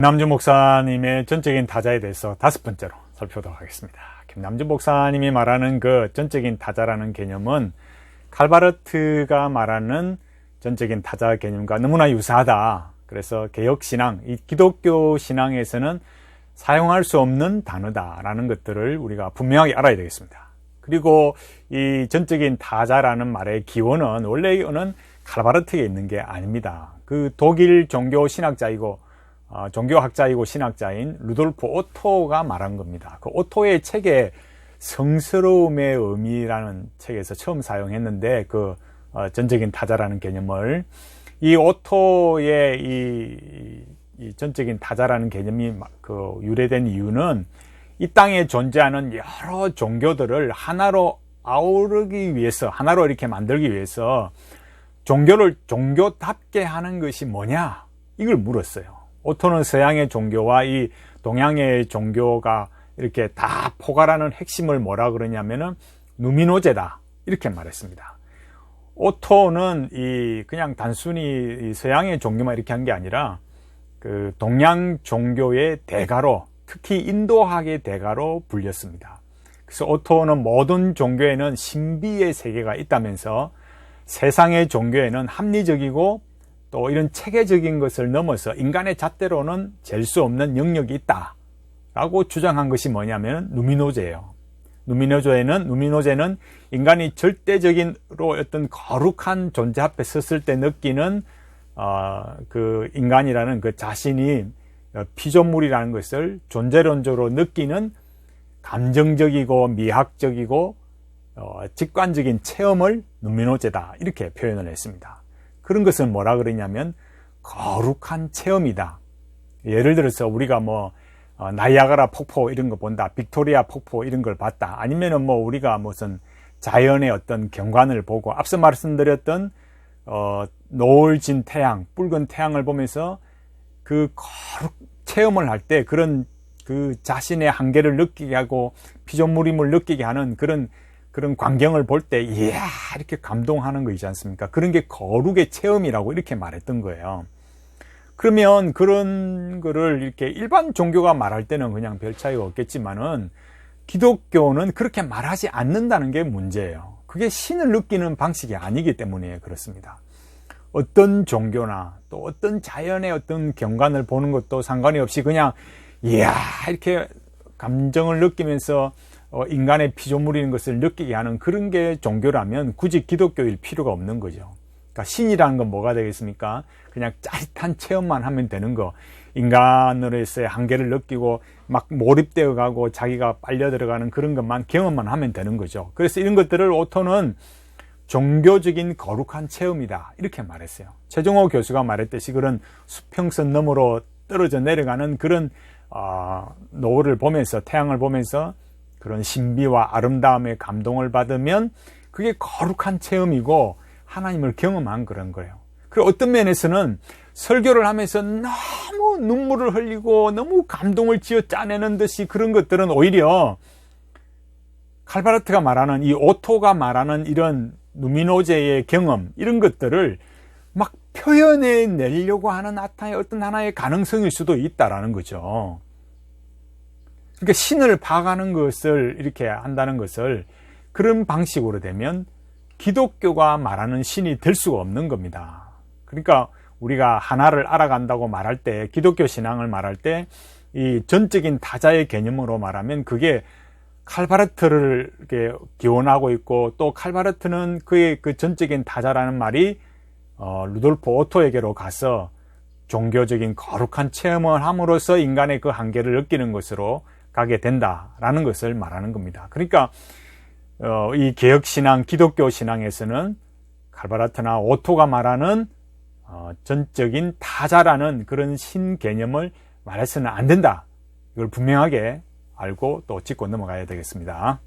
김남주 목사님의 전적인 타자에 대해서 다섯 번째로 살펴보도록 하겠습니다. 김남주 목사님이 말하는 그 전적인 타자라는 개념은 칼바르트가 말하는 전적인 타자 개념과 너무나 유사하다. 그래서 개혁신앙, 이 기독교 신앙에서는 사용할 수 없는 단어다라는 것들을 우리가 분명하게 알아야 되겠습니다. 그리고 이 전적인 타자라는 말의 기원은 원래 이거는 칼바르트에 있는 게 아닙니다. 그 독일 종교 신학자이고 어, 종교학자이고 신학자인 루돌프 오토가 말한 겁니다. 그 오토의 책에 성스러움의 의미라는 책에서 처음 사용했는데 그 어, 전적인 타자라는 개념을 이 오토의 이, 이 전적인 타자라는 개념이 그 유래된 이유는 이 땅에 존재하는 여러 종교들을 하나로 아우르기 위해서 하나로 이렇게 만들기 위해서 종교를 종교답게 하는 것이 뭐냐 이걸 물었어요. 오토는 서양의 종교와 이 동양의 종교가 이렇게 다 포괄하는 핵심을 뭐라 그러냐면은 누미노제다 이렇게 말했습니다. 오토는 이 그냥 단순히 서양의 종교만 이렇게 한 게 아니라 그 동양 종교의 대가로 특히 인도학의 대가로 불렸습니다. 그래서 오토는 모든 종교에는 신비의 세계가 있다면서 세상의 종교에는 합리적이고 또 이런 체계적인 것을 넘어서 인간의 잣대로는 잴 수 없는 영역이 있다. 라고 주장한 것이 뭐냐면 누미노제예요. 누미노제는 누미노제는 인간이 절대적인로 어떤 거룩한 존재 앞에 섰을 때 느끼는 어, 그 인간이라는 그 자신이 피조물이라는 것을 존재론적으로 느끼는 감정적이고 미학적이고 어, 직관적인 체험을 누미노제다 이렇게 표현을 했습니다. 그런 것은 뭐라 그러냐면 거룩한 체험이다. 예를 들어서 우리가 뭐 어, 나이아가라 폭포 이런 거 본다, 빅토리아 폭포 이런 걸 봤다. 아니면은 뭐 우리가 무슨 자연의 어떤 경관을 보고 앞서 말씀드렸던 어, 노을 진 태양, 붉은 태양을 보면서 그 거룩 체험을 할 때 그런 그 자신의 한계를 느끼게 하고 피조물임을 느끼게 하는 그런 그런 광경을 볼 때 이야 이렇게 감동하는 거 있지 않습니까? 그런 게 거룩의 체험이라고 이렇게 말했던 거예요. 그러면 그런 거를 이렇게 일반 종교가 말할 때는 그냥 별 차이가 없겠지만은 기독교는 그렇게 말하지 않는다는 게 문제예요. 그게 신을 느끼는 방식이 아니기 때문에 그렇습니다. 어떤 종교나 또 어떤 자연의 어떤 경관을 보는 것도 상관이 없이 그냥 이야 이렇게 감정을 느끼면서 어, 인간의 피조물인 것을 느끼게 하는 그런 게 종교라면 굳이 기독교일 필요가 없는 거죠. 그러니까 신이라는 건 뭐가 되겠습니까? 그냥 짜릿한 체험만 하면 되는 거. 인간으로서의 한계를 느끼고 막 몰입되어 가고 자기가 빨려 들어가는 그런 것만 경험만 하면 되는 거죠. 그래서 이런 것들을 오토는 종교적인 거룩한 체험이다. 이렇게 말했어요. 최종호 교수가 말했듯이 그런 수평선 너머로 떨어져 내려가는 그런 어, 노을을 보면서 태양을 보면서 그런 신비와 아름다움의 감동을 받으면 그게 거룩한 체험이고 하나님을 경험한 그런 거예요. 그리고 어떤 면에서는 설교를 하면서 너무 눈물을 흘리고 너무 감동을 지어 짜내는 듯이 그런 것들은 오히려 칼바르트가 말하는 이 오토가 말하는 이런 누미노제의 경험 이런 것들을 막 표현해 내려고 하는 나타의 어떤 하나의 가능성일 수도 있다라는 거죠. 그러니까 신을 봐가는 것을 이렇게 한다는 것을 그런 방식으로 되면 기독교가 말하는 신이 될 수가 없는 겁니다. 그러니까 우리가 하나를 알아간다고 말할 때 기독교 신앙을 말할 때 이 전적인 타자의 개념으로 말하면 그게 칼바르트를 이렇게 기원하고 있고 또 칼바르트는 그의 그 전적인 타자라는 말이 어, 루돌프 오토에게로 가서 종교적인 거룩한 체험을 함으로써 인간의 그 한계를 느끼는 것으로 가게 된다라는 것을 말하는 겁니다. 그러니까 어, 이 개혁 신앙, 기독교 신앙에서는 칼바라트나 오토가 말하는 어, 전적인 타자라는 그런 신 개념을 말해서는 안 된다. 이걸 분명하게 알고 또 짚고 넘어가야 되겠습니다.